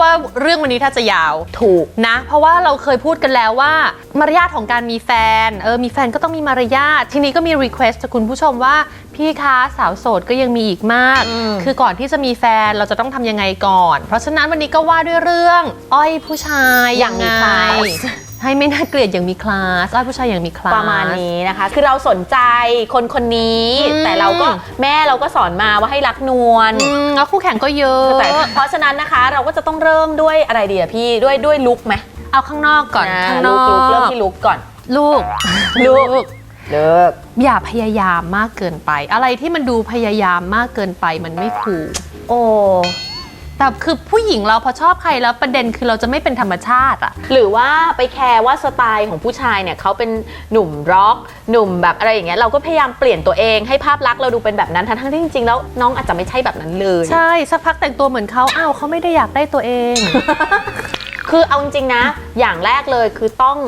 ว่าเรื่องวันนี้ถ้าจะยาวถูกนะ เพราะว่าเราเคยพูดกันแล้วว่า มารยาทของการมีแฟนเออมีแฟนก็ต้องมีมารยาททีนี้ก็มีรีเควสต์จากคุณผู้ชมว่าพี่คะสาวโสดก็ยังมีอีกมาก อืม คือก่อนที่จะมีแฟนเราจะต้องทำยังไงก่อน เพราะฉะนั้นวันนี้ก็ว่าด้วยเรื่อง อ้อยผู้ชายยังไงอย่างมีคลาส ให้ไม่น่าเกลียดอย่างมีคลาสอ้อยผู้ชายอย่างมีคลาส ประมาณนี้นะคะ คือเราสนใจคนคนนี้ อืม แต่เราก็แม่เราก็สอนมาว่าให้รักนวล อืมแล้วคู่แข่งก็เยอะแต่เพราะฉะนั้นนะคะเราก็จะต้องเริ่มด้วยอะไรดีอะพี่ด้วยด้วยลุกไหมเอาข้างนอกก่อนะข้างนลุอกลุกเริ่มที่ลุกก่อน ลูก ลูกลูก เลิกอย่าพยายามมากเกินไป อะไรที่มันดูพยายามมากเกินไปมันไม่คูลโอ้ แต่คือผู้หญิงเราพอชอบใครแล้วประเด็นคือเราจะไม่เป็นธรรมชาติอะ หรือว่าไปแคร์ว่าสไตล์ของผู้ชายเนี่ยเขาเป็นหนุ่มร็อก หนุ่มแบบอะไรอย่างเงี้ยเราก็พยายามเปลี่ยนตัวเองให้ภาพลักษณ์เราดูเป็นแบบนั้นทั้งๆที่จริงๆแล้วน้องอาจจะไม่ใช่แบบนั้นเลย ใช่ สักพักแต่งตัวเหมือนเขาอ้าวเขาไม่ได้อยากได้ตัวเอง คือเอาจริงๆนะ อย่างแรกเลยคือต้อง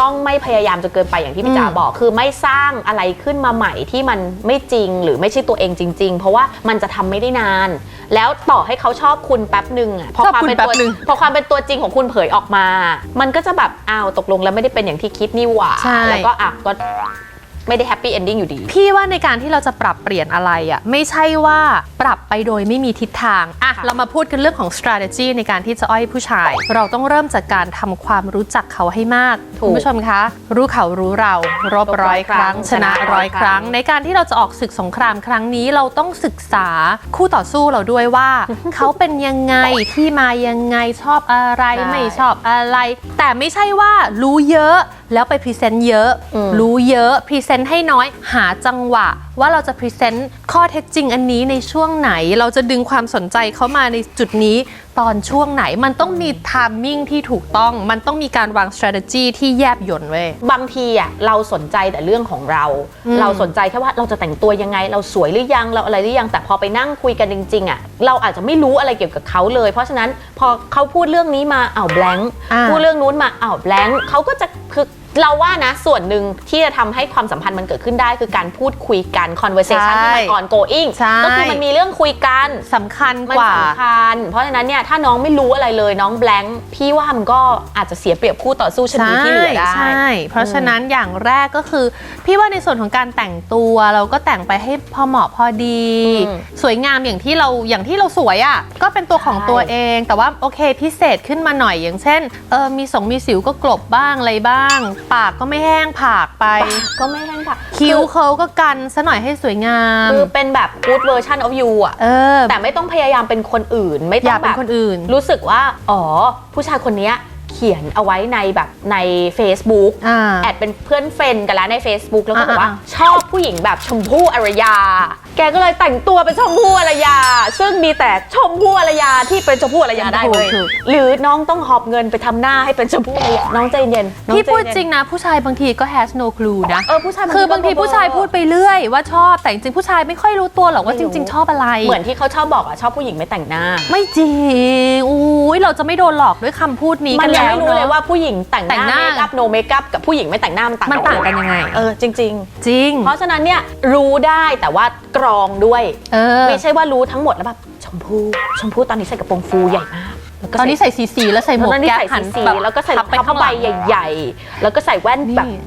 ต้องไม่พยายามจนเกินไปอย่างที่พี่จ๋าอืมบอก คือไม่สร้างอะไรขึ้นมาใหม่ที่มันไม่จริงหรือไม่ใช่ตัวเองจริง ๆ เพราะว่ามันจะทำไม่ได้นาน แล้วต่อให้เขาชอบคุณแป๊บหนึ่งอะพอชอบความคุณเป็นแป๊บตัวหนึ่งพอความเป็นตัวจริงของคุณเผยออกมา มันก็จะแบบอ้าวตกลงแล้วไม่ได้เป็นอย่างที่คิดนี่หว่าใช่แล้วก็อะก็ ไม่ได้แฮปปี้เอนดิ้งอยู่ดี พี่ว่าในการที่เราจะปรับเปลี่ยนอะไรอะไม่ใช่ว่าปรับไปโดยไม่มีทิศทางอะค่ะเรามาพูดกันเรื่องของ strategy ในการที่จะอ้อยผู้ชาย เราต้องเริ่มจากการทำความรู้จักเขาให้มากถูกคุณผู้ชมคะ รู้เขารู้เรารบร้อยครั้ง ชนะร้อยครั้ง ในการที่เราจะออกศึกสงครามครั้งนี้เราต้องศึกษาคู่ต่อสู้เราด้วยว่า เขาเป็นยังไงที่มายังไงชอบอะไรใช่ไม่ชอบอะไร แต่ไม่ใช่ว่ารู้เยอะแล้วไปพรีเซนต์เยอะอืมรู้เยอะพรีเซนต์ให้น้อยหาจังหวะ ว่าเราจะพรีเซนต์ข้อเท็จจริงอันนี้ในช่วงไหน เราจะดึงความสนใจเขามาในจุดนี้ตอนช่วงไหนมันต้องมีทามมิ่งที่ถูกต้อง มันต้องมีการวาง strategy ที่แยบยลเว้ยบางทีอะเราสนใจแต่เรื่องของเราอืมเราสนใจแค่ว่าเราจะแต่งตัวยังไง เราสวยหรือยังเราอะไรหรือยังแต่พอไปนั่งคุยกันจริงๆอะเราอาจจะไม่รู้อะไรเกี่ยวกับเขาเลย เพราะฉะนั้นพอเขาพูดเรื่องนี้มาอ้าวแบงค์อ่าพูดเรื่องนู้นมาอ้าวแบงค์เขาก็จะคือ เราว่านะส่วนหนึ่งที่จะทำให้ความสัมพันธ์มันเกิดขึ้นได้คือการพูดคุยกัน conversation ที่มัน ongoing ใช่ก็คือมันมีเรื่องคุยกันสำคัญมันกว่าสำคัญ เพราะฉะนั้นเนี่ยถ้าน้องไม่รู้อะไรเลยน้องแบงค์พี่ว่ามันก็อาจจะเสียเปรียบคู่ต่อสู้ชนิดที่เหลือได้ใช่เพราะฉะนั้นอย่างแรกก็คือ พี่ว่าในส่วนของการแต่งตัวเราก็แต่งไปให้พอเหมาะพอดีอืมสวยงามอย่างที่เราอย่างที่เราสวยอะ่ะก็เป็นตัวของใช่ตัวเอง แต่ว่าโอเคพิเศษขึ้นมาหน่อยอย่างเช่นเออมีสงมีสิวก็กลบบ้างอะไรบ้างปากก็ไม่แห้งผากไป ก็ไม่แห้งค่ะคิ้วเขาก็กันซะหน่อยให้สวยงาม คือเป็นแบบ good version of you อะเออ แต่ไม่ต้องพยายามเป็นคนอื่น ไม่อต้ย่าองเป็แบนบคนอื่น รู้สึกว่า อ๋อ ผู้ชายคนเนี้ยเขียนเอาไว้ในแบบใน Facebook อ่า แอดเป็นเพื่อนเฟรนด์กันแล้วใน Facebook แล้วก็บอกว่า อ่าชอบผู้หญิงแบบชมพู่อารยา แกก็เลยแต่งตัวเป็นชมพู่อารยา ซึ่งมีแต่ชมพู่อารยาที่เป็นชมพู่อารยาได้เลยถูกหรือน้องต้องหอบเงินไปทำหน้าให้เป็นชมพู่อารยาน้องใจเย็นน้องพี่ใจพูดเย็นจริงนะผู้ชายบางทีก็ has no clue นะ เออผู้ชายคือบางทีก็ผู้ชายพูดไปเรื่อยว่าชอบแต่จริงๆผู้ชายไม่ค่อยรู้ตัวหรอกว่าไม่จรู้ริง ๆ ชอบอะไรเหมือนที่เขาชอบบอกอะชอบผู้หญิงไม่แต่งหน้า ไม่จริงอุ้ยเราจะไม่โดนหลอกด้วยคำพูดนี้มักันนยังแล้วไม่รู้เลยนอะ ว่าผู้หญิงแต่งหแต่งหน้าน้า เมคอัพโนเมคอัพกับผู้หญิงไม่แต่งหน้ามันต่างมันต่างกันยังไง เออจริงจริงๆเพราะฉะนั้นเนี่ยรู้ได้แต่ว่ากรองด้วย เออ ไม่ใช่ว่ารู้ทั้งหมดแล้วแบบชมพู่ชมพู่ตอนนี้ใส่กระโปรงฟูใหญ่มากแล้วก็ตอนนี้ใส่สีสีแล้วใส่หมวกตอนนี้แก๊ปใส่หันสีแบบแล้วก็ใส่รองเท้าข้ผ้าใบหลังใหญ่ ๆ แล้วก็ใส่แว่นแบบนี่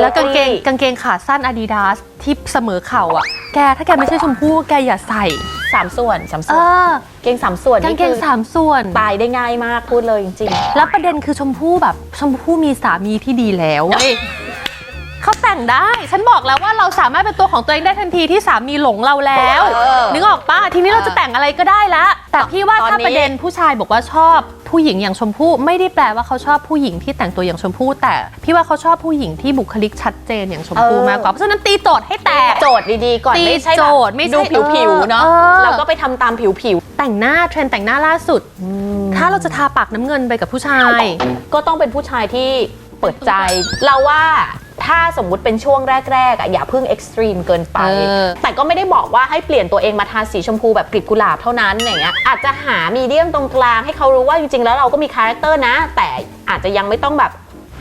แล้วกางเกงกางเกงขาสั้น Adidas ที่เสมอเข่าอะ แกถ้าแกไม่ใช่ชมพู่แกอย่าใส่ สามส่วนสามเอส่วนอเกงสามส่วนกางนี่เกงคือสามส่วน ตายได้ง่ายมากพูดเลยจริงแล้วประเด็นคือชมพู่แบบชมพู่มีสามีที่ดีแล้วเว้ย เขาแต่งได้ ฉันบอกแล้วว่าเราสามารถเป็นตัวของตัวเองได้ทันทีที่สามีหลงเราแล้ว เออนึกออกปะทีนี้เราจะแต่งอะไรก็ได้ละ แต่พี่ว่าตอนถ้านี้ประเด็นผู้ชายบอกว่าชอบผู้หญิงอย่างชมพู่ไม่ได้แปลว่าเขาชอบผู้หญิงที่แต่งตัวอย่างชมพู่แต่พี่ว่าเขาชอบผู้หญิงที่บุคลิกชัดเจนอย่างชมพู่มากกว่าเพราะฉะนั้นตีโจทย์ให้แตกๆโจทย์ดีๆก่อนตีไม่ใช่โจแบบทย์ไม่ใช่ดูผิวๆเนาะเออ แล้วก็ไปทำตามผิวแต่งหน้าเทรนด์แต่งหน้าล่าสุด ถ้าเราจะทาปากน้ำเงินไปกับผู้ชาย ๆ ก็ต้องเป็นผู้ชายที่เปิดใจ เราว่า ถ้าสมมุติเป็นช่วงแรกๆอะอย่าเพิ่งเอ็กซ์ตรีมเกินไป เออ แต่ก็ไม่ได้บอกว่าให้เปลี่ยนตัวเองมาทาสีชมพูแบบกลีบกุหลาบเท่านั้นอย่างเงี้ยอาจจะหามีเดียมตรงกลางให้เขารู้ว่าจริงๆ แล้วเราก็มีคาแรคเตอร์นะ แต่อาจจะยังไม่ต้องแบบ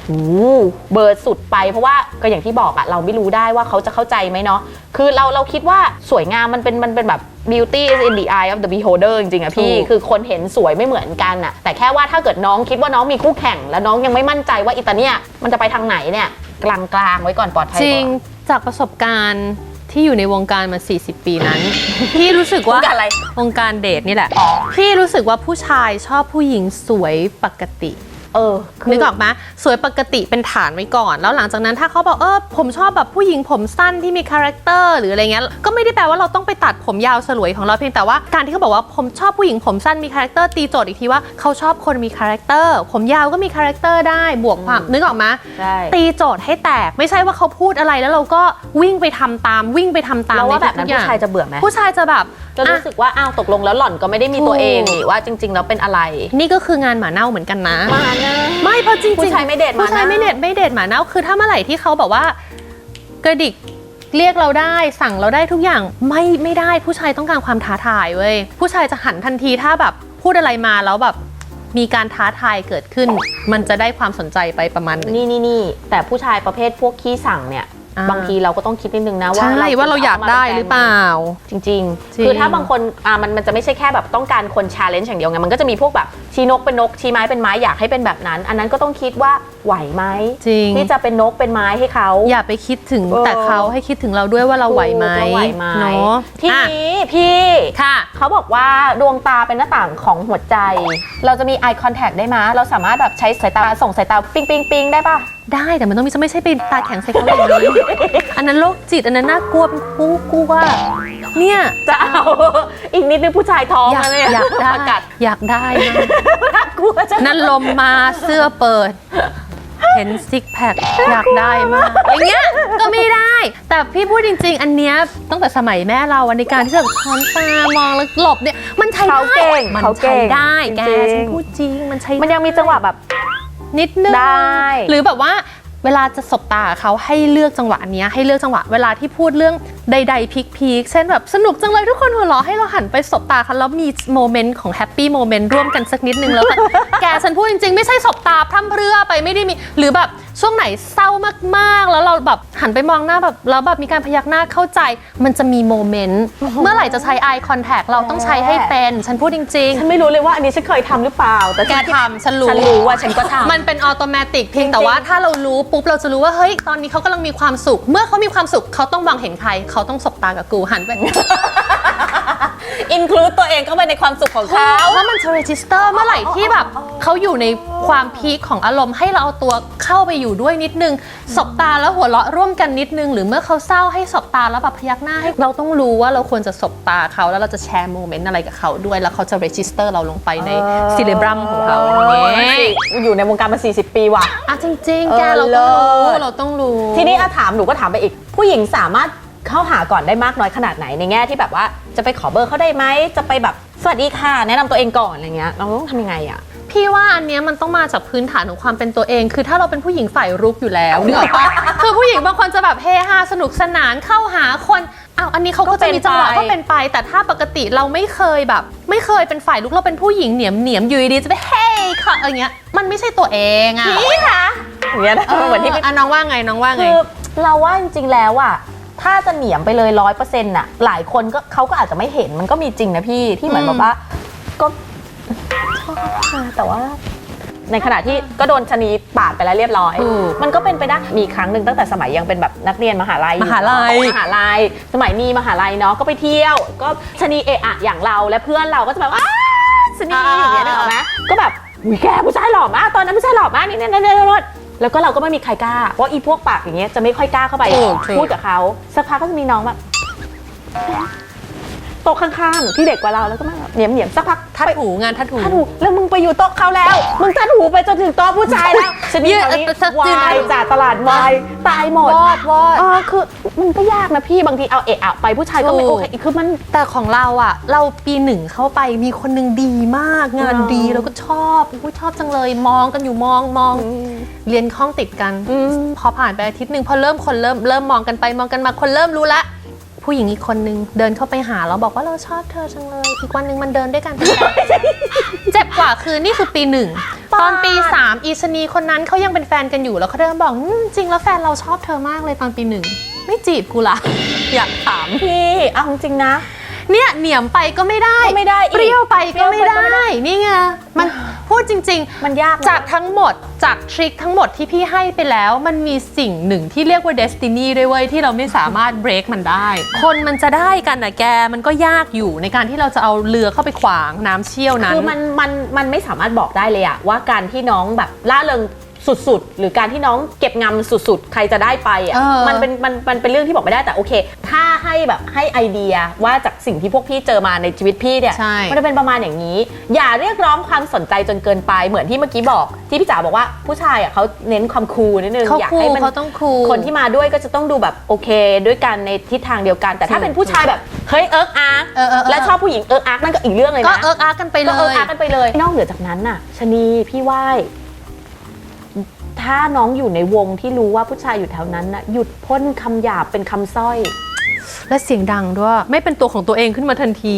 โอ้โหเบอร์สุดไปเพราะว่าก็อย่างที่บอกอะเราไม่รู้ได้ว่าเขาจะเข้าใจไหมเนาะคือเราเราคิดว่าสวยงามมันเป็นมันเป็นแบบ beauty is in the eye of the beholder จริงๆอะพี่ ถูก คือคนเห็นสวยไม่เหมือนกันอะแต่แค่ว่าถ้าเกิดน้องคิดว่าน้องมีคู่แข่ง แล้วน้องยังไม่มั่นใจว่าอิตาเนี่ยมันจะไปทางไหนเนี่ย กลางๆไว้ก่อนปลอดภัยจกริงว่าจากประสบการณ์ที่อยู่ในวงการมา 40 ปีนั้น พี่รู้สึกว่าวงการอะไร วงการเดทนี่แหละอ๋อพี่รู้สึกว่าผู้ชายชอบผู้หญิงสวยปกติ เออคืนึกออกไหมสวยปกติเป็นฐานไว้ก่อน แล้วหลังจากนั้นถ้าเขาบอกเออผมชอบแบบผู้หญิงผมสั้นที่มีคาแรคเตอร์หรืออะไรเงี้ยก็ไม่ได้แปลว่าเราต้องไปตัดผมยาวสลวยของเราเพียงแต่ว่าการที่เขาบอกว่าผมชอบผู้หญิงผมสั้นมีคาแรคเตอร์ตีโจทย์อีกทีว่าเขาชอบคนมีคาแรคเตอร์ผมยาวก็มีคาแรคเตอร์ได้บวกความนึกออกไหมใช่ตีโจทย์ให้แตกไม่ใช่ว่าเขาพูดอะไรแล้วเราก็วิ่งไปทำตามวิ่งไปทำตามเราว่าแบบนั้นใทุกๆผู้ชายจะเบื่อไหมผู้ชายจะแบบจะรู้อะสึกว่าอ้าวตกลงแล้วหล่อนก็ไม่ได้มีตัวถูกเองนี่ว่าจริง ๆ แล้วเป็นอะไร นี่ก็คืองานหมาเน่าเหมือนกันนะมานะไม่เพราะจริงๆผู้ชายไม่เดทหมาผู้ชายเน่าไม่เดทไม่เดทหมาเน่าคือถ้าเมื่อไหร่ที่เขาแบบว่ากระดิกเรียกเราได้สั่งเราได้ทุกอย่างไม่ไม่ได้ผู้ชายต้องการความท้าทายเว้ยผู้ชายจะหันทันทีถ้าแบบพูดอะไรมาแล้วแบบมีการท้าทายเกิดขึ้น มันจะได้ความสนใจไปประมาณหนึงนี่นี่นี่แต่ผู้ชายประเภทพวกขี้สั่งเนี่ยอ่า บางทีเราก็ต้องคิดนิดนึงนะว่าใช่ว่าเราอยากได้หรือเปล่าจริงจริง ๆ คือถ้าบางคนอ่ามันมันจะไม่ใช่แค่แบบต้องการคนชาเลนจ์อย่างเดียวไงมันก็จะมีพวกแบบชี้นกเป็นนกชี้ไม้เป็นไม้อยากให้เป็นแบบนั้น อันนั้นก็ต้องคิดว่าไหวไหมจริงที่จะเป็นนกเป็นไม้ให้เขาอย่าไปคิดถึงเออแต่เขาให้คิดถึงเราด้วยว่าเราไหวไหมว่าไหวไหมเนาะทีอะนี้พี่ค่ะเขาบอกว่าดวงตาเป็นหน้าต่างของหัวใจ เราจะมี eye contact ได้ไหมยเราสามารถแบบใช้สายตาส่งสายตาปิ๊งปิ๊งปิ๊งได้ปะ ได้แต่มันต้องมีไม่ใช่เป็นตาแข็งใส่เขาอย่างนี้ อันนั้นโรคจิตอันนั้นน่ากลัวเป็นกูกูว่า เนี่ยจะเอาอีกนิดนึงผู้ชายท้องอยากนะเนี่ยอยากได้ประกาศอยากได้มากน่ากลัวจะนั่นลมมาเสื้อเปิด เห็นซิกแพคอยากได้มากอย่างเงี้ยก็ไม่ได้ แต่พี่พูดจริง ๆ อันเนี้ยตั้งแต่สมัยแม่เราอันในการที่จะแบบช้อนตามองแล้วหลบเนี่ยมันใช้เขาได้เก่งมันเขาใช้เก่งได้แกจริงๆฉันพูดจริงมันใช้มันยังมีจังหวะแบบ นิดนึงได้ หรือแบบว่า เวลาจะสบตากับเขาให้เลือกจังหวะเนี้ยให้เลือกจังหวะ เวลาที่พูดเรื่องใด ๆพีคๆเช่นแบบสนุกจังเลยทุกคนหัวเราะให้เราหันไปสบตาเขาแล้วมีโมเมนต์ของแฮปปี้โมเมนต์ร่วมกันสักนิดนึงแล้วกันแกฉันพูดจริงๆ ไม่ใช่สบตาพร่ำเพรื่อไปไม่ได้มี หรือแบบช่วงไหนเศร้ามากๆ แล้วเราแบบหันไปมองหน้าแบบแล้วแบบมีการพยักหน้าเข้าใจ มันจะมีโมเมนต์เมื่อไหร่จะใช้ eye contact เราต้องใช้ให้เป็น ฉันพูดจริงฉันไม่รู้เลยว่าอันนี้ฉันเคยทำหรือเปล่า แต่ๆแกทำฉันรู้ฉันรู้ว่าฉันก็ทำมันเป็นออโตเมติกเพียงแต่ว่าถ้าเรารู้ปุ๊บเราจะรู้ว่าเฮ้ยตอนนี้เขากำลังมีความสุข เมื่อเขามีความสุขเขาต้องมองเห็นใคร เขาต้องสบตากับกูหันไป อินคลูดตัวเองเข้าไปในความสุขของเขาเพราะมันจะ register เมื่อไหร่ที่แบบเขาอยู่ในความพีคของอารมณ์ให้เราเอาตัวเข้าไปอยู่ด้วยนิดนึงสบตาแล้วหัวเราะร่วมกันนิดนึง หรือเมื่อเขาเศร้าให้สบตาแล้วแบบพยักหน้าให้เราต้องรู้ว่าเราควรจะสบตาเขาแล้วเราจะแชร์โมเมนต์อะไรกับเขาด้วย แล้วเขาจะ register เราลงไปใน cerebrum ของเขาอย่างเงี้ยอยู่ในวงการมา 40 ปีว่ะ อะจริงๆแกเราต้องเออรู้เลิศเราต้องรู้ทีนี้อาถามหนูก็ถามไปอีก ผู้หญิงสามารถเข้าหาก่อนได้มากน้อยขนาดไหนในแง่ที่แบบว่าจะไปขอเบอร์เขาได้ไหมจะไปแบบสวัสดีค่ะ แนะนำตัวเองก่อนอะไรเงี้ยเราต้องทำยังไงอะ พี่ว่าอันเนี้ยมันต้องมาจากพื้นฐานของความเป็นตัวเอง คือถ้าเราเป็นผู้หญิงฝ่ายรุกอยู่แล้วนึกออกปะ คือผู้หญิงบางคนจะแบบเฮฮาสนุกสนานเข้าหาคนอ้าวอันนี้เขาก็จะมีจังหวะก็ก็เป็เป็นนไปไป แต่ถ้าปกติเราไม่เคยแบบ ไม่เคยเป็นฝ่ายลุกเราเป็นผู้หญิงเหนียมเหนียมๆอยู่ดีๆจะไปเฮ้ค่ะอะไรเงี้ยมันไม่ใช่ตัวเองอะ พี่คะ อย่างเงี้ยนะเหมือนที่พี่ อะน้องว่าไงน้องว่าไง คือเราว่าจริงๆแล้วอะถ้าจะเหนียมไปเลยร้อยเปอร์เซ็นต์อะหลายคนก็เขาก็อาจจะไม่เห็นมันก็มีจริงนะพี่ที่เหมือนอืม แบบว่า ก็ชอบค่ะแต่ว่า ในขณะที่ก็โดนชะนีปาดไปแล้วเรียบร้อย ถูกมันก็เป็นไปได้มีครั้งหนึ่งตั้งแต่สมัยยังเป็นแบบนักเรียนมหาลัยอมหาลัย มหาลัย สมัยมีมหาลัยเนาะก็ไปเที่ยว ก็ชะนีเอะอะอย่างเราและเพื่อนเราก็จะแบบอ้าชะนีอย่างเงี้ยนึกออกไหมก็แบบอุ้ยแกผู้ชายหล่อมากตอนนั้นผู้ชายหล่อมากนี่นี่นี่นี่นี่ แล้วก็เราก็ไม่มีใครกล้า เพราะอีพวกปากอย่างเงี้ยจะไม่ค่อยกล้าเข้าไปถูกถูกพูดกับเขาสักพักก็จะมีน้องแบบ โต๊ะข้างๆ ที่เด็กกว่าเราแล้วก็มาแบบเหนียมเหนียมๆสักพักทัดหูงานทัดหู ทัดหูแล้วมึงไปอยู่โต๊ะเขาแล้ว มึงทัดหูไปจนถึงโต๊ะผู้ชายแล้วฉันนี่ยืนแถวนี้เออสักยืนวายจ่าตลาดวายตายหมดวอดวอดอ๋อคือมันก็ยากนะพี่บางทีเอาเอะอะไปผู้ชายก็ไม่ถูโอก เคคือมัน แต่ของเราอะเราปีหนึ่งเข้าไปมีคนหนึ่งดีมากงานอ๋อดีเราก็ชอบอุ๊ยชอบจังเลยมองกันอยู่มองมองเรียนห้องติดกันอืมพอผ่านไปอาทิตย์หนึ่งพอเริ่มคนเริ่มเริ่มมองกันไปมองกันมาคนเริ่มรู้ละ ผู้หญิงอีกคนนึงเดินเข้าไปหาเราบอกว่าเราชอบเธอจังเลย อีกวันหนึ่งมันเดินด้วยกัน เจ็บกว่าคือนี่คือปีหนึ่งปาดตอนปี3อีชนีคนนั้นเขายังเป็นแฟนกันอยู่แล้วเขาเดินบอกอืมจริงแล้วแฟนเราชอบเธอมากเลยตอนปีหนึ่งไม่จีบกูละ อยากถาม พี่เอาจริงๆนะ เนี่ยเหนียมไปก็ไม่ได้ก็ไม่ได้อีกเปรี้ยวไปก็ไม่เปรี้ยวไปก็ไม่ได้ ได้ นี่ไงมันพูดจริง ๆ มันยากนะ จากทั้งหมด จากทริคทั้งหมดที่พี่ให้ไปแล้ว มันมีสิ่งหนึ่งที่เรียกว่าเดสตินีด้วยเว้ยที่เราไม่สามารถเบรกมันได้ คนมันจะได้กันนะแกมันก็ยากอยู่ในการที่เราจะเอาเรือเข้าไปขวางน้ำเชี่ยวนั้น คือมันมันมันไม่สามารถบอกได้เลยอะว่าการที่น้องแบบล่าเริง สุดๆ หรือการที่น้องเก็บงำสุดๆ ใครจะได้ไปอะเออ มันเป็นมันมันเป็นเรื่องที่บอกไม่ได้แต่โอเค ถ้าให้แบบให้ไอเดียว่าจากสิ่งที่พวกพี่เจอมาในชีวิตพี่เนี่ย ใช่ มันจะเป็นประมาณอย่างนี้ อย่าเรียกร้องความสนใจจนเกินไปเหมือนที่เมื่อกี้บอก ที่พี่จ๋าบอกว่าผู้ชายอะเขาเน้นความคูลนิดนึงเขาอยากคูให้ลมัน เขาต้องคูล คนที่มาด้วยก็จะต้องดูแบบโอเค ด้วยกันในทิศทางเดียวกัน แต่ถ้าถูกเป็นผู้ชายแบบเฮ้ยเอิร์กอาร์กเออเออเออ และชอบผู้หญิงเอิร์กอาร์กนั่นก็อีกเรื่องเลยนะก็เอิกอาร์กกันไปเลก็เออยอากันไปเลยนอกเหนือจากนั้นน่ะชะนีพี่ไหว้ ถ้าน้องอยู่ในวงที่รู้ว่าผู้ชายอยู่แถวนั้นน่ะหยุดพ่นคำหยาบเป็นคำสร้อย และเสียงดังด้วย ไม่เป็นตัวของตัวเองขึ้นมาทันที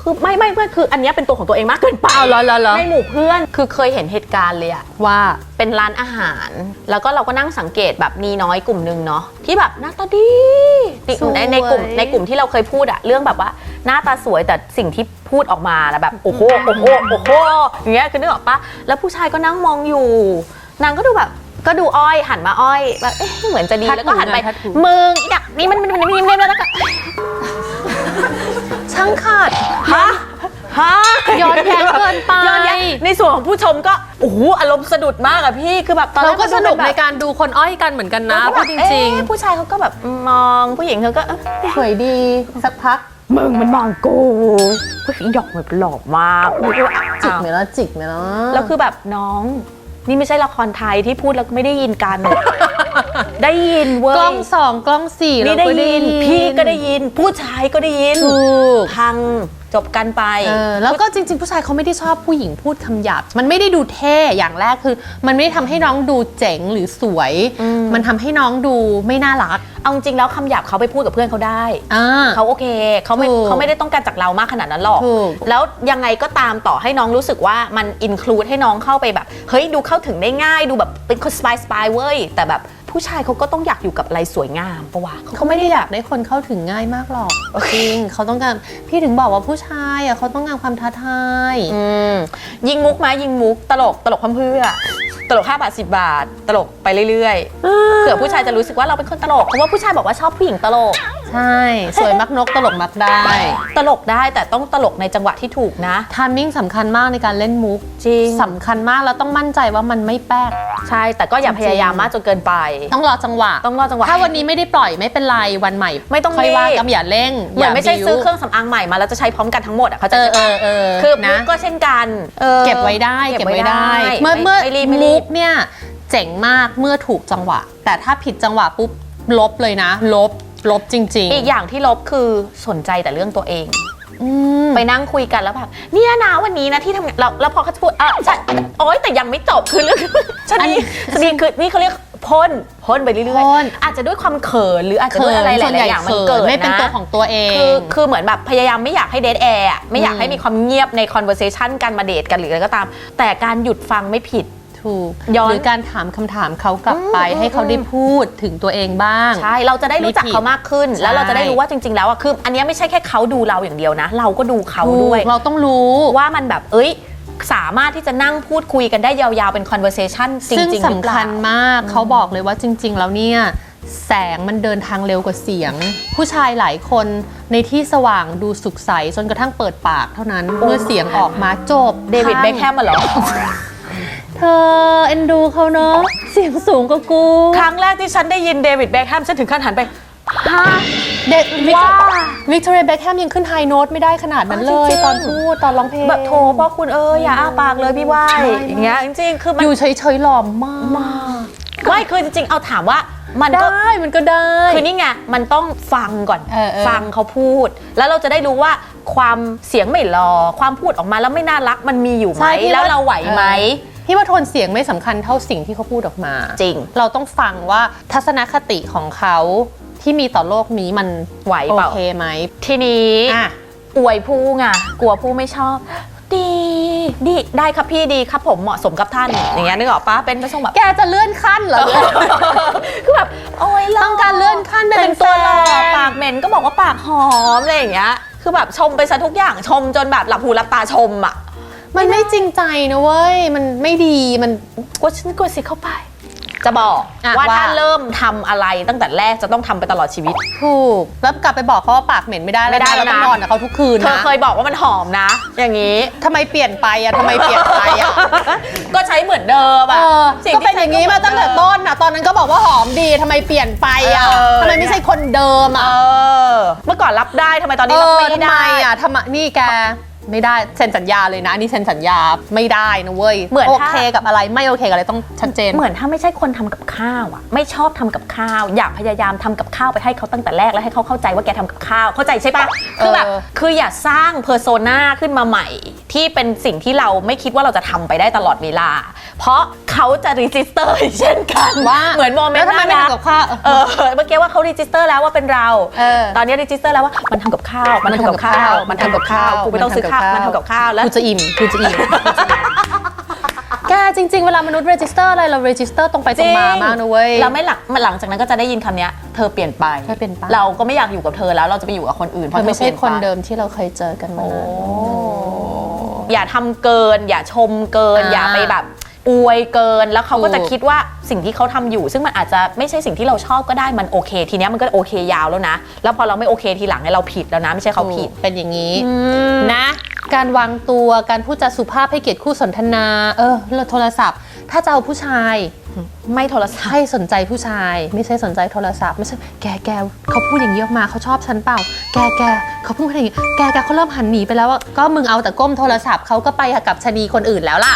คือไม่ไม่ไม่คืออันเนี้ยเป็นตัวของตัวเองมากเกินไปเอาเหรอเหรอเหรอ ในหมู่เพื่อนคือเคยเห็นเหตุการณ์เลยอะ ว่า เป็นร้านอาหาร แล้วก็เราก็นั่งสังเกตแบบมีน้อยกลุ่มหนึ่งเนาะที่แบบหน้าตาดีในสวย ในในกลุ่มในกลุ่มที่เราเคยพูดอะเรื่องแบบว่าหน้าตาสวยแต่สิ่งที่พูดออกมาแล้วแบบโอ้โหโอ้โหโอ้โหอย่างเงี้ยคือนึกออกปะแล้วผู้ชายก็นั่งมองอยู่ นางก็ดูแบบก็ดูอ้อยหันมาอ้อยแบบเอ๊ะเหมือนจะดีทัดแล้วก็หันไปหูนะทัดหู มึงอีดักนี่มันมันมันมันมันแล้วก็ช่างขาดฮะฮะย้อนแย้งเกินไป ย้อนแย้งในส่วนของผู้ชมก็โอ้โหอารมณ์สะดุดมากอะพี่คือแบบตอนแรเรากก็สนุกดูเป็ในแบบการดูคนอ้อยกันเหมือนกันนะแล้วก็พูแบดบจเอ๊ะริงผู้ชายเขาก็แบบมองผู้หญิงเขาก็เอ๊ะๆสวยดีสักพัก มึงมันมองกูผู้หญิงหยอกมันหล่อมากกูก็แบบจิกอ้าวไหมล่ะจิกไหมล่ะ แล้วคือแบบน้อง นี่ไม่ใช่ละครไทยที่พูดแล้วก็ไม่ได้ยินกัน ได้ยินเว้ยกล้องสองกล้องสี่นี่เราได้ก็ยิน พี่ก็ได้ยิน ผู้ชายก็ได้ยินถูก พัง จบกันไปเออแล้วก็จริง ๆ ผู้ชายเขาไม่ได้ชอบผู้หญิงพูดคำหยาบ มันไม่ได้ดูเท่อย่างแรกคือ มันไม่ได้ทำให้น้องดูเจ๋งหรือสวยอืมมันทำให้น้องดูไม่น่ารัก เอาจริงแล้วคำหยาบเขาไปพูดกับเพื่อนเขาได้ อ่า เขาโอเคเขาไม่ถูกเขาไม่ได้ต้องการจากเรามากขนาดนั้นหรอก ถูก แล้วยังไงก็ตามต่อให้น้องรู้สึกว่ามันอินคลูดให้น้องเข้าไปแบบ เฮ้ยดูเข้าถึงได้ง่ายดูแบบเป็นคนสปายสปายเว้ย แต่แบบ ผู้ชายเขาก็ต้องอยากอยู่กับอะไรสวยงามปะวะเขาไม่ได้อยากได้คนเข้าถึงง่ายมากหรอกจริงเขาต้องการพี่ถึงบอกว่าผู้ชายอะเขาต้องการความท้าทายอืมยิงมุกไหมยิงมุกตลกตลกพั่มเพื่อตลก5บาท10 บาท ตลกไปเรื่อยๆเผื่อผู้ชายจะรู้สึกว่าเราเป็นคนตลกเพราะว่าผู้ชายบอกว่าชอบผู้หญิงตลก ใช่ สวยมักนกตลกมักได้ ตลกได้แต่ต้องตลกในจังหวะที่ถูกนะ ทามมิ่งสำคัญมากในการเล่นมุกจริงสำคัญมากแล้วต้องมั่นใจว่ามันไม่แป๊ก ใช่ แต่ก็อย่าจริงๆพยายามมากจนเกินไป ต้องรอจังหวะ ต้องรอจังหวะ ถ้าวันนี้ไม่ได้ปล่อยไม่เป็นไรวันใหม่ ไม่ต้องค่อยว่ารีบกันอย่าเร่งเหมือนไม่ใช่บิ้วซื้อเครื่องสำอางใหม่มาแล้วจะใช้พร้อมกันทั้งหมดอะเขาใจะเออเออเออคือมุนะ กก็เช่นกันออ เก็บไว้ได้เก็เก็บบไว้ไว้ได้ได้ เมื่อไม่เมื่อไม่รีบไม่รีมุบกเนี่ยเจ๋งมากเมื่อถูกจังหวะ แต่ถ้าผิดจังหวะปุ๊บลบเลยนะ ลบ ลบจริง อีกอย่างที่ลบคือสนใจแต่เรื่องตัวเอง ๆ อืม ไปนั่งคุยกันแล้วแบบเนี่ยนะวันนี้นะที่ทำงานเราแล้วพอเขาจะพูดอะใช่โอ๊ยแต่ยังไม่จบคือเรื่องชอันนีนี้ชนีคือนี่เขาเรียกพ่นพ่นไปเรื่อยพ่น ๆอาจจะด้วยความเขินหรืออาจจะด้วยอะไรหส่วนใหลาญ่ยๆอย่างมันเขิเกินดไม่เป็นนะตัวของตัวเอง คือคือเหมือนแบบพยายามไม่อยากให้เดทแอร์ไม่อยากอืมให้มีความเงียบใน conversation กันมาเดทกันหรืออะไรก็ตาม แต่การหยุดฟังไม่ผิด ถูกย้อน หรือการถามคำถามเขากลับไปอืมให้เขาได้พูดถึงตัวเองบ้าง ใช่ เราจะได้รู้จักไม่ผิดเขามากขึ้น ใช่ แล้วเราจะได้รู้ว่าจริง ๆ แล้วอะคืออันเนี้ยไม่ใช่แค่เขาดูเราอย่างเดียวนะ เราก็ดูเขาด้วยถูกเราต้องรู้ ว่ามันแบบเอ้ย สามารถที่จะนั่งพูดคุยกันได้ยาวๆ เป็น conversation จริงซึ่งๆหรือเปสำล่า คัญมากเขาบอกเลยว่าจริง ๆ แล้วเนี่ย แสงมันเดินทางเร็วกว่าเสียง ผู้ชายหลายคนในที่สว่างดูสุขใสจนกระทั่งเปิดปากเท่านั้น เมื่อเสียงออกมาจบเดวิดเบคแฮมมาเหรอเธอเอ็นดูเขาเนาะเสียงสูงกว่ากูครั้งแรกที่ฉันได้ยินเดวิดเบคแฮมฉันถึงขั้นหันไปฮะเด็กวิกว้าวิกตอเรียเบคแฮมยังขึ้นไฮโน้ตไม่ได้ขนาดนั้นเลอ๋อยจริงๆตอนพูดตอนร้องเพลงแบบโทพ่อคุณเอ้ยอย่าอ้าปากเลยพี่ว่ายอย่างเงี้ยจริงๆคือมันอยู่เฉยๆหล่อมากไม่คือจริงๆเอาถามว่ามันก็ได้มันก็ได้คือนี่ไงมันต้องฟังก่อนเออเออฟังเขาพูด แล้วเราจะได้รู้ว่าความเสียงไม่รอความพูดออกมาแล้วไม่น่ารักมันมีอยู่ไหมใช่พี่แล้วเราไหวไหมเออ พี่ว่าโทนเสียงไม่สำคัญเท่าสิ่งที่เขาพูดออกมา จริง เราต้องฟังว่าทัศนคติของเขาที่มีต่อโลกนี้มันไหวโอเปล่าเคไหมทีนี้อะอวยผู้ไงกลัวผู้ไม่ชอบ ดีดีได้ครับพี่ดีครับผมเหมาะสมกับท่าน อย่างเงี้ยนึกออกปะเป็นพระทรงแบบแกจะเลื่อนขั้นเหรอคือแบบโอ้ยหล่ต้องการเลื่อนขั้นไปเป็เป็นนตัวหล่อแฟนปากเหม็นก็บอกว่าปากหอมอะไรอย่างเงี้ยคือแบบชมไปซะทุกอย่างชมจนแบบหลับหูหลับตาชมอะ มันไม่จริงใจนะเว้ย มันไม่ดี มันกลัวฉันกลัวสิเข้าไป จะบอกอะว่าว่า ถ้าเริ่มทำอะไรตั้งแต่แรกจะต้องทำไปตลอดชีวิต ถูก แล้วกลับไปบอกเขาว่าปากเหม็นไม่ได้ไม่ได้เราแล้วต้อนะงนอนกับเขาทุกคืนเธอนะเคยบอกว่ามันหอมนะ อย่างนี้ ทำไมเปลี่ยนไปอะทำไมเปลี่ยนไปอะ ก็ใช้เหมือนเดิมเออะอสิ่ก็ที่เป็นอย่างนี้มาตั้งแต่ต้นอะตอนนั้นก็บอกว่าหอมดีทำไมเปลี่ยนไปอะเออ ทำไมไม่ใช่คนเดิมเออะอ เมื่อก่อนรับได้ทำไมตอนเอนี้รับอไม่ทำไมได้อะทำไมนี่แก ไม่ได้เซ็นสัญญาเลยนะอันนี่เซ็นสัญญาไม่ได้นะเว้ยเหมือนโอถ้าเคกับอะไรไม่โอเคกับอะไรต้องชัดเจน เหมือนถ้าไม่ใช่คนทำกับข้าวอะ ไม่ชอบทำกับข้าว อยากพยายามทำกับข้าวไปให้เขาตั้งแต่แรกแล้วให้เขาเข้าใจว่าแกทำกับข้าวเข้าใจใช่ปะคือแบบเออ คืออย่าสร้างเพอร์โซนาขึ้นมาใหม่ ที่เป็นสิ่งที่เราไม่คิดว่าเราจะทำไปได้ตลอดเวลา เพราะเขาจะรีจิสเตอร์เช่นกันว่าเหมือนโมเมนแล้วต์ทำไมไม่น่ารักทำกับข้าวเออเมื่อกี้ว่าเขารีจิสเตอร์แล้วว่าเป็นเรา เออ ตอนนี้รีจิสเตอร์แล้วว่ามันทำกับข้าว มันทำกับข้าว มันทำกับข้าว กูไม่ต้องซื้อข้าวมันทำกับข้าวแล้วกูจะอิ่มกูจะอิ่มแกจริง ๆ เวลามนุษย์เรจิสเตอร์อะไรเราเรจิสเตอร์ตรงไปตรงมามากนะเว้ย เราไม่หลังหลังจากนั้นก็จะได้ยินคำเนี้ยเธอเปลี่ยนไป เธอเปลี่ยนไป เราก็ไม่อยากอยู่กับเธอแล้วเราจะไปอยู่กับคนอื่นเพเธอราะไม่ใช่เธอปลี่ยคนไปเดิมที่เราเคยเจอกันมาโอ้นานอย่าทำเกิน อย่าชมเกิน อ่า อย่าไปแบบ อวยเกินแล้วเขาก็จะถูกคิดว่าสิ่งที่เขาทำอยู่ ซึ่งมันอาจจะไม่ใช่สิ่งที่เราชอบก็ได้มันโอเค ทีเนี้ยมันก็โอเคยาวแล้วนะ แล้วพอเราไม่โอเคทีหลังเนี่ยเราผิดแล้วนะ ไม่ใช่เขาผิดเป็นอย่างนี้มนะ การวางตัวการพูดจาสุภาพให้เกียรติคู่สนทนา เออแล้วโทรศัพท์ ถ้าจะเอาผู้ชายไม่โทรศัพท์ให้สนใจผู้ชาย ไม่ใช่สนใจโทรศัพท์ไม่ใช่แกแกเขาพูดอย่างนี้ออกมาเขาชอบฉันเปล่า แกแกเขาพูดอย่างนี้แกแกเขาเริ่มหันหนีไปแล้วอะก็มึงเอาแต่ก้มโทรศัพท์เขาก็ไปกับชะนีคนอื่นแล้วล่ะ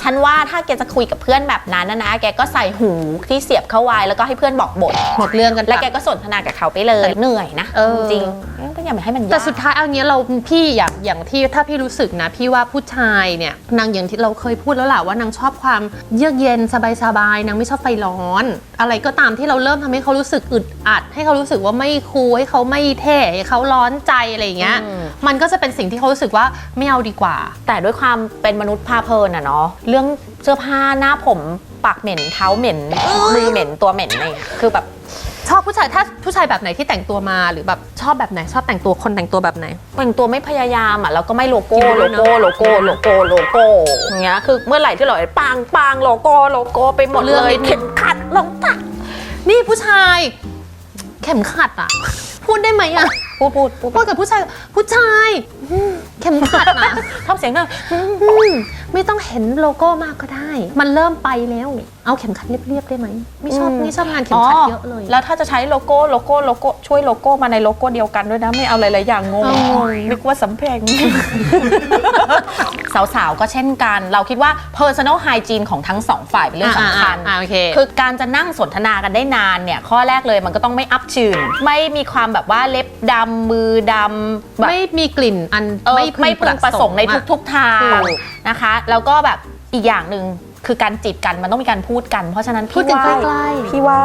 ฉันว่าถ้าแกจะคุยกับเพื่อนแบบนั้นนะนะแกก็ใส่หูที่เสียบเข้าไว้แล้วก็ให้เพื่อนบอกบทหมดเรื่องกันแล้วปะแกก็สนทนากับเขาไปเลยเหนื่อยนะเออ จริงๆก็อย่าไปให้มันยาก แต่สุดท้ายเอางี้เราพี่อย่างอย่างที่ถ้าพี่รู้สึกนะ พี่ว่าผู้ชายเนี่ยนางอย่างที่เราเคยพูดแล้วแหละว่านางชอบความเยือกเย็นสบายๆนางไม่ชอบไฟร้อน อะไรก็ตามที่เราเริ่มทำให้เขารู้สึกอึดอัด ให้เขารู้สึกว่าไม่คูลให้เขาไม่เท่ให้เขาร้อนใจอะไรอย่างเงี้ย อืม มันก็จะเป็นสิ่งที่เขารู้สึกว่าไม่เอาดีกว่า แต่ด้วยความเป็นมนุษย์พาเพลินอะเนาะเรื่องเสื้อผ้าหน้าผมปากเหม็นเท้าเหม็นมือเหม็นตัวเหม็นอะไรอย่างเงี้ยคือแบบ ชอบผู้ชายถ้าผู้ชายแบบไหนที่แต่งตัวมาหรือแบบชอบแบบไหนชอบแต่งตัวคนแต่งตัวแบบไหน แต่งตัวไม่พยายามอะแล้วก็ไม่โลโก้จริงด้โลวยเนอะโก้โลโก้โลโก้โลโก้อย่างเงี้ยคือเมื่อไหร่ที่เราปังปังโลโก้โลโก้ไปหมดเลยเข็มขัดรองเท้า นี่ผู้ชาย เข็มขัดอะพูดได้ไหมอะ พูดพูดพูดพูดกับผู้ชายผู้ชายอืมเข็มขัดอะทำเสียงดังอืมไม่ต้องเห็นโลโก้มากก็ได้ มันเริ่มไปแล้วเอาเข็มขัดเรียบๆได้ไหมไม่ชอบไม่ชอบงานเข็มขัดเยอะเลยแล้วถ้าจะใช้โลโก้โลโก้โลโก้ช่วยโลโก้มาในโลโก้เดียวกันด้วยนะไม่เอาหลายๆอย่างงงเอางงนึกว่าสำเพ็ง สาวๆ ก็เช่นกัน เราคิดว่า personal hygiene ของทั้งสองฝ่ายเป็นเรื่องสำคัญ อ่าๆๆโอเค คือการจะนั่งสนทนากันได้นานเนี่ย ข้อแรกเลยมันก็ต้องไม่อัพชื่นไม่มีความแบบว่าเล็บดำมือดำแบบไม่มีกลิ่นอันเออไม่ไม่พึงประสงค์ในอะทุก ๆ ทางถูกนะคะ แล้วก็แบบอีกอย่างหนึ่งคือการจีบกันมันต้องมีการพูดกัน เพราะฉะนั้นพูดพี่กันว่าใกล้ๆ พี่ว่า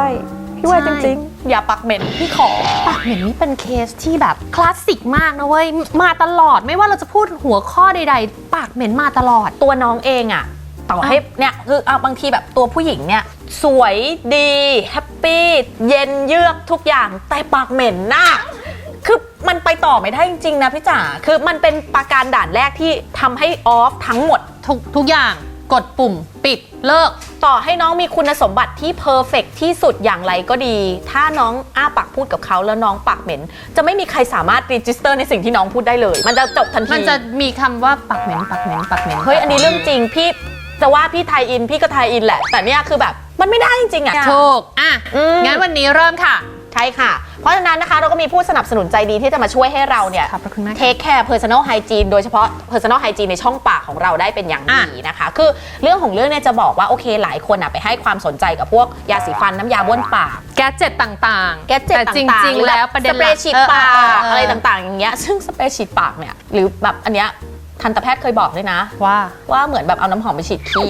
พี่ว่าใช่จริงๆอย่าปักเหม็นพี่ขอปากเหม็นนี่เป็นเคสที่แบบคลาสสิกมากนะเว้ย มาตลอดไม่ว่าเราจะพูดหัวข้อใด ๆ ปากเหม็นมาตลอด ตัวน้องเองอะต่อให้เนี่ยคือเอาบางทีแบบตัวผู้หญิงเนี่ยสวยดีแฮปปี้เย็นเยือกทุกอย่างแต่ปากเหม็นน่ะคือ มันไปต่อไม่ได้จริงๆนะพี่จ๋าคือมันเป็นปราการด่านแรกที่ทำให้ออฟทั้งหมด ทุกทุกอย่างกดปุ่ม ปิดเลิก ต่อให้น้องมีคุณสมบัติที่เพอร์เฟกที่สุดอย่างไรก็ดี ถ้าน้องอ้าปากพูดกับเขาแล้วน้องปากเหม็น จะไม่มีใครสามารถรีจิสเตอร์ในสิ่งที่น้องพูดได้เลย มันจะจบทันทีมันจะมีคำว่าปากเหม็นปากเหม็นปากเหม็นเฮ้ยอันนี้เรื่องจริงพี่จะว่าพี่ไทยอินพี่ก็ไทยอินแหละ แต่เนี่ยคือแบบ มันไม่ได้จริงๆอะ ถูกอะอืม งั้นวันนี้เริ่มค่ะ ใช่ค่ะ เพราะฉะนั้นนะคะเราก็มีผู้สนับสนุนใจดีที่จะมาช่วยให้เราเนี่ยขอบพระคุณมากเทคแคร์ personal hygiene โดยเฉพาะ personal hygiene ในช่องปากของเราได้เป็นอย่างดีนะคะ คือเรื่องของเรื่องเนี่ยจะบอกว่าโอเคหลายคนอะไปให้ความสนใจกับพวกยาสีฟันน้ำยาบ้วนปาก แกดเจ็ตต่างๆแกเจ็ตแต่ต่างๆจริงหอๆแล้วประเด็นสเปรย์ฉีดหลักปากเออเออเออออะไรต่างๆ อย่างเงี้ยซึ่งสเปรย์ฉีดปากเนี่ยหรือแบบอันเนี้ยทันตแพทย์เคยบอกด้วยนะ ว่าว่าเหมือนแบบเอาน้ำหอมไปฉีดขี้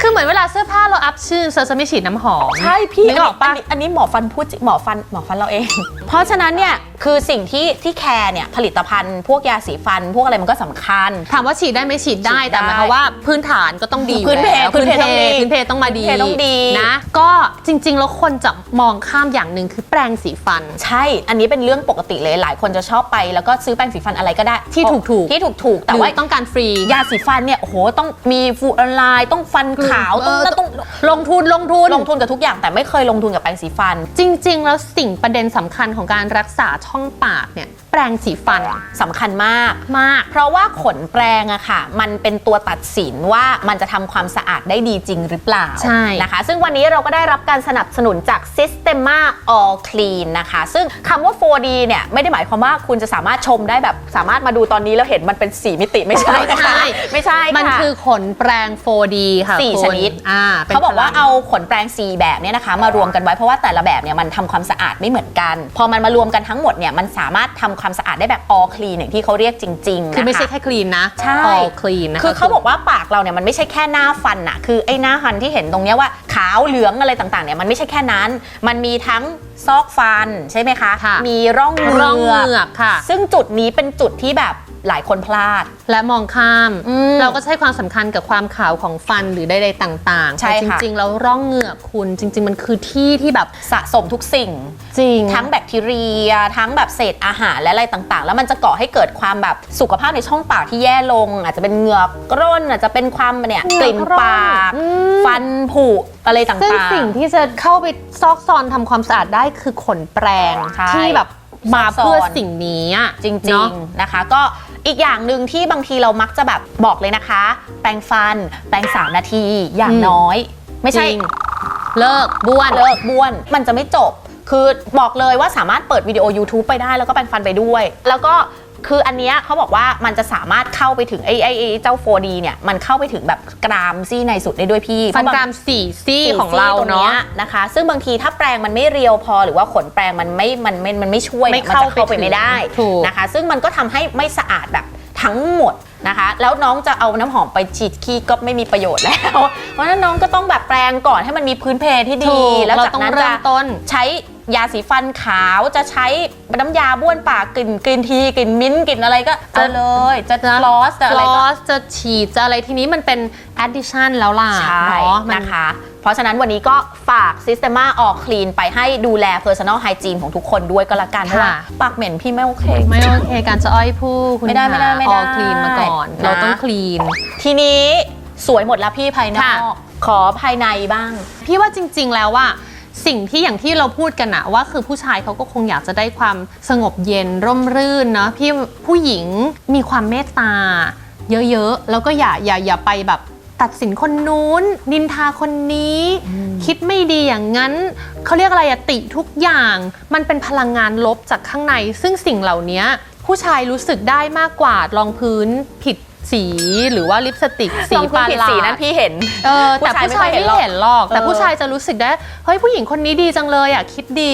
คือเหมือนเวลาเสื้อผ้าเราอัพชื่อเราจะไม่ฉีดน้ำหอม ใช่พี่นึกออกปะ นนี้อันนี้หมอฟันพูดจริงหมอฟันหมอฟันเราเอง เพราะฉะนั้นเนี่ยคือสิ่งที่ที่แคร์เนี่ยผลิตภัณฑ์พวกยาสีฟัน พวกอะไรมันก็สำคัญ ถามว่าฉีดได้ไหมฉีดได้ฉีดได้แต่หมายความว่าพื้นฐานก็ต้องดีอยู่พื้นเพแล้วพื้นเพต้องดีพื้นเพต้องมาดีพื้นเพต้องดี นะ ก็จริง ๆ แล้วคนจะมองข้ามอย่างหนึ่งคือแปรงสีฟัน ใช่ อันนี้เป็นเรื่องปกติเลยหลายคนจะชอบไป แล้วก็ซื้อแปรงสีฟันอะไรก็ได้ที่ถูกๆ ที่ถูกถูกๆแต่หรือว่าต้องการฟรี ยาสีฟันเนี่ยโอ้โหต้องมีฟูออนไลน์ต้องฟันขาวต้องเออ ต้องลงทุนลงทุน ลงทุนกับทุกอย่างแต่ไม่เคยลงทุนกับแปรงสีฟัน จริง ๆ แล้วสิ่งประเด็นสำคัญของการรักษาช่องปากเนี่ยแปรงสีฟันสำคัญมากมาก เพราะว่าขนแปรงอะค่ะ มันเป็นตัวตัดสินว่ามันจะทำความสะอาดได้ดีจริงหรือเปล่าใช่ นะคะ ซึ่งวันนี้เราก็ได้รับการสนับสนุนจาก Systema All Clean นะคะ ซึ่งคำว่า 4D เนี่ยไม่ได้หมายความว่าคุณจะสามารถชมได้แบบสามารถมาดูตอนนี้แล้วเห็นมันเป็น4มิติไม่ใช่นะคะ ไม่ใช่ไม่ใช่ค่ะ มันคือขนแปรง 4D ค่ะสี่คุณชนิด อ่าป็นเขาบอกว่าพลัง เอาขนแปรงสีแบบเนี่ยนะคะ มารวมกันไว้เพราะว่าแต่ละแบบเนี่ยมันทำความสะอาดไม่เหมือนกัน พอมันมารวมกันทั้งหมดเนี่ยมันสามารถทำความสะอาดได้แบบ all clean อย่างที่เขาเรียกจริงๆคือไม่นะใช่คะแค่คลีนนะใช่ all clean นะคะ คือเขาบอกว่าปากเราเนี่ยมันไม่ใช่แค่หน้าฟันอะคือไอ้หน้าฟันที่เห็นตรงเนี้ยว่าขาวเหลืองอะไรต่างๆเนี่ยมันไม่ใช่แค่นั้น มันมีทั้งซอกฟันใช่ไหมคะ ค่ะ มีร่องเหงืร่องเหงือกอกค่ะ ซึ่งจุดนี้เป็นจุดที่แบบ หลายคนพลาด และมองข้าม อืมเราก็ใช้ความสำคัญกับความขาวของฟันหรือใดๆต่างๆใช่แต่จค่ะ ริงๆแล้วร่องเหงือกคุณจริง ๆ มันคือที่ที่แบบสะสมทุกสิ่ง จริง ทั้งแบคทีเรีย ทั้งแบบเศษอาหารและอะไรต่างๆ แล้วมันจะก่อให้เกิดความแบบสุขภาพในช่องปากที่แย่ลง อาจจะเป็นเหงือกกร่นอาจจะเป็นความเนี่ยเหงือกกลิ่นปากอืม ฟันผุอะไรต่างๆ ซึ่งสิ่งที่จะเข้าไปซอกซอนทำความสะอาดได้คือขนแปรงใช่ที่แบบมาซอกซอนเพื่อสิ่งนี้อะจริเนงอะ ๆนะคะ ก็ อีกอย่างหนึ่งที่บางทีเรามักจะแบบบอกเลยนะคะ แปรงฟัน แปรงสามนาทีอย่างอืมน้อย ไม่ใช่ จริง เลิกบ้วนเลิกบ้วน มันจะไม่จบ คือบอกเลยว่าสามารถเปิดวิดีโอ YouTube ไปได้แล้วก็แปรงฟันไปด้วย แล้วก็ คืออันเนี้ยเขาบอกว่ามันจะสามารถเข้าไปถึงไอ้ไอ้ไอ้เจ้า 4D เนี่ยมันเข้าไปถึงแบบกรามซี่ในสุดได้ด้วยพี่ฟันเพะบงกรามสี่ซี่สี่ของเราซี่ตงเนาะยนะคะ ซึ่งบางทีถ้าแปรงมันไม่เรียวพอหรือว่าขนแปรงมันไม่มันไม่มันไม่ช่วยไม่นี่ยมันเข้าจะเข้าไปไปไม่ได้ถูกนะคะ ซึ่งมันก็ทำให้ไม่สะอาดแบบทั้งหมดนะคะ แล้วน้องจะเอาน้ำหอมไปฉีดขี้ก็ไม่มีประโยชน์แล้ว เพราะฉะนั้นน้องก็ต้องแบบแปรงก่อนให้มันมีพื้นเพที่ดีถูกแล้วเราจากต้องนั้นเริ่จะมต้นใช้ ยาสีฟันขาวจะใช้น้ำยาบ้วนปากกลิ่นกลิ่นทีกลิ่นมิ้นท์กลิ่นอะไรก็เอาเลย จะลอสจะฟอะไรลก็อสจะฉีดจะอะไรทีนี้มันเป็น addition แล้วล่ะใช่เนาะมันนะคะ เพราะฉะนั้นวันนี้ก็ฝาก Systema All Clean ไปให้ดูแล Personal Hygiene ของทุกคนด้วยก็แล้วกันเพราะว่าปากเหม็นพี่ไม่โอเค ไม่โอเคการจะอ้อยผู้คุณไม่ได้ไม่ได้ไม่ได้ออคลีนมาก่อน นะ เราต้องคลีน ทีนี้สวยหมดแล้วพี่ภายนอค่ะ ก ขอภายในบ้าง พี่ว่าจริง ๆ แล้วว่า สิ่งที่อย่างที่เราพูดกันอะว่าคือผู้ชายเขาก็คงอยากจะได้ความสงบเย็นร่มรื่นเนาะพี่ผู้หญิงมีความเมตตา เยอะๆ แล้วก็อย่าอย่าอย่าไปแบบตัดสินคนนู้น นินทาคนนี้ คิดไม่ดีอย่างนั้นเขาเรียกอะไรอะติทุกอย่าง มันเป็นพลังงานลบจากข้างใน ซึ่งสิ่งเหล่านี้ผู้ชายรู้สึกได้มากกว่ารองพื้นผิด สีหรือว่าลิปสติกสีลองปคุณลาผิดลาสีนั้นพี่เห็น เออแต่ผู้ผู้ชาชายยไม่ไม่ค่อยเห็นหรอกเห็นหรอกแต่เออ ผู้ชายจะรู้สึกได้เฮ้ยผู้หญิงคนนี้ดีจังเลยอะคิดดี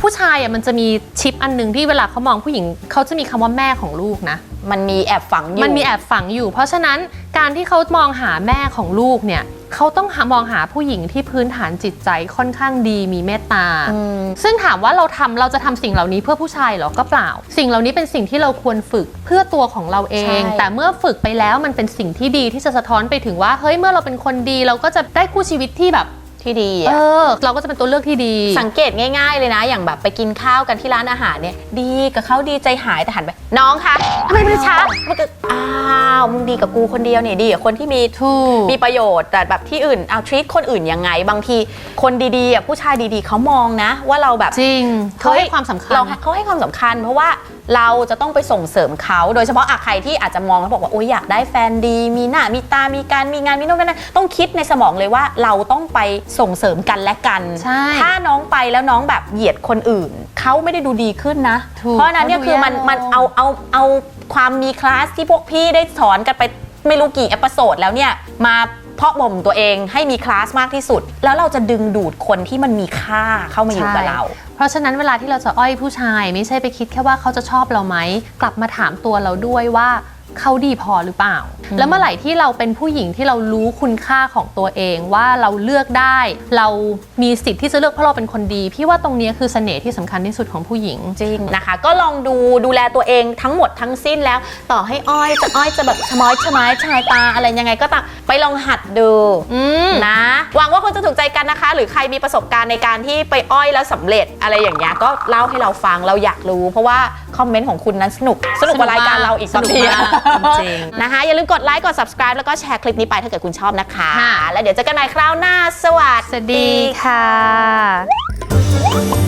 ผู้ชายอะมันจะมีชิปอันหนึ่งที่เวลาเขามองผู้หญิงเขาจะมีคำว่าแม่ของลูกนะ มันมีแอบฝังอยู่ มันมีแอบฝังอยู่ เพราะฉะนั้นการที่เขามองหาแม่ของลูกเนี่ยเขาต้องหามองหาผู้หญิงที่พื้นฐานจิตใจค่อนข้างดีมีเมตตาอืมซึ่งถามว่าเราทำเราจะทำสิ่งเหล่านี้เพื่อผู้ชายเหรอก็เปล่า สิ่งเหล่านี้เป็นสิ่งที่เราควรฝึกเพื่อตัวของเราเองใช่แต่เมื่อฝึกไปแล้วมันเป็นสิ่งที่ดีที่จะสะท้อนไปถึงว่าเฮ้ยเมื่อเราเป็นคนดีเราก็จะได้คู่ชีวิตที่แบบ ที่ดีเออะอ เราก็จะเป็นตัวเลือกที่ดี สังเกตง่าย ๆ เลยนะ อย่างแบบไปกินข้าวกันที่ร้านอาหารเนี่ย ดีกับเขาดีใจหายแต่หันไป น้องคะทำไมมันช้ามันก็อ้าวมึงดีกับกูคนเดียวเนี่ยดีกับคนที่มี ถูก มีประโยชน์แต่แบบที่อื่นเอาทรีตคนอื่นยังไง บางทีคนดีๆอะผู้ชายดีๆเขามองนะ ว่าเราแบบจริงเขาให้ความสำคัญ เราเขาให้ความสำคัญ เพราะว่าเราจะต้องไปส่งเสริมเขาโดยเฉพาะอะใครที่อาจจะมองแล้วบอกว่าโอ๊ยอยากได้แฟนดี มีหน้ามีตามีการมีงานมีโน่นนั่นต้องคิดในสมองเลยว่าเราต้องไปส่งเสริมกันและกัน ใช่ถ้าน้องไปแล้วน้องแบบเหยียดคนอื่น เขาไม่ได้ดูดีขึ้นนะ ถูกเพราะฉะนั้นเนี่ยเขาดูคือมันแย่ลง มันเอาเอาเอาความมีคลาสที่พวกพี่ได้สอนกันไปไม่รู้กี่เอพิโซดแล้วเนี่ยมาเพาะบ่มตัวเองให้มีคลาสมากที่สุด แล้วเราจะดึงดูดคนที่มันมีค่าเข้ามาอยู่กับเราเพราะฉะนั้นเวลาที่เราจะอ้อยผู้ชาย ไม่ใช่ไปคิดแค่ว่าเขาจะชอบเราไหม กลับมาถามตัวเราด้วยว่า เขาดีพอหรือเปล่า แล้วเมื่อไหร่ที่เราเป็นผู้หญิงที่เรารู้คุณค่าของตัวเองว่าเราเลือกได้ เรามีสิทธิ์ที่จะเลือกเพราะเราเป็นคนดี พี่ว่าตรงเนี้ยคือเสน่ห์ที่สำคัญที่สุดของผู้หญิงจริงนะคะ ก็ลองดูดูแลตัวเองทั้งหมดทั้งสิ้นแล้ว ต่อให้อ้อยจะอ้อยจะแบบชะม้อยชะไม้ชายตาอะไรยังไงก็ตามไปลองหัดดูอืมนะหวังว่าคนจะถูกใจกันนะคะ หรือใครมีประสบการณ์ในการที่ไปอ้อยแล้วสำเร็จอะไรอย่างเงี้ยก็เล่าให้เราฟังเราอยากรู้ เพราะว่าคอมเมนต์ของคุณนั้นสนุกสนุกกว่ารายการเราอีกสนุกมากบางทีจริงๆนะคะ อย่าลืมกดไลค์กด subscribe แล้วก็แชร์คลิปนี้ไปถ้าเกิดคุณชอบนะคะค่ะแล้วเดี๋ยวเจอกันใหม่คราวหน้า สวัสสวัสดีค่ะ